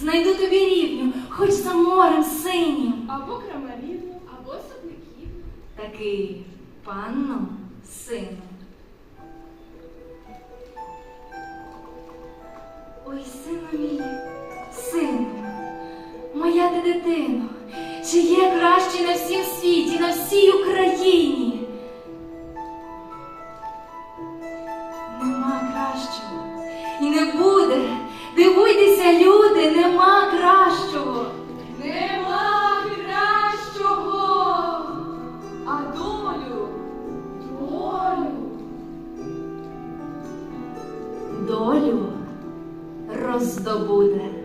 знайду тобі рівню, хоч за морем синім. Або крамарівну, або сопляків. Такий панно сину. Ой, сину мій, сину, моя ти дитино, чи є кращий на всім світі, на всій Україні? Нема кращого і не буде. Дивуйтеся, люди, долю роздобуде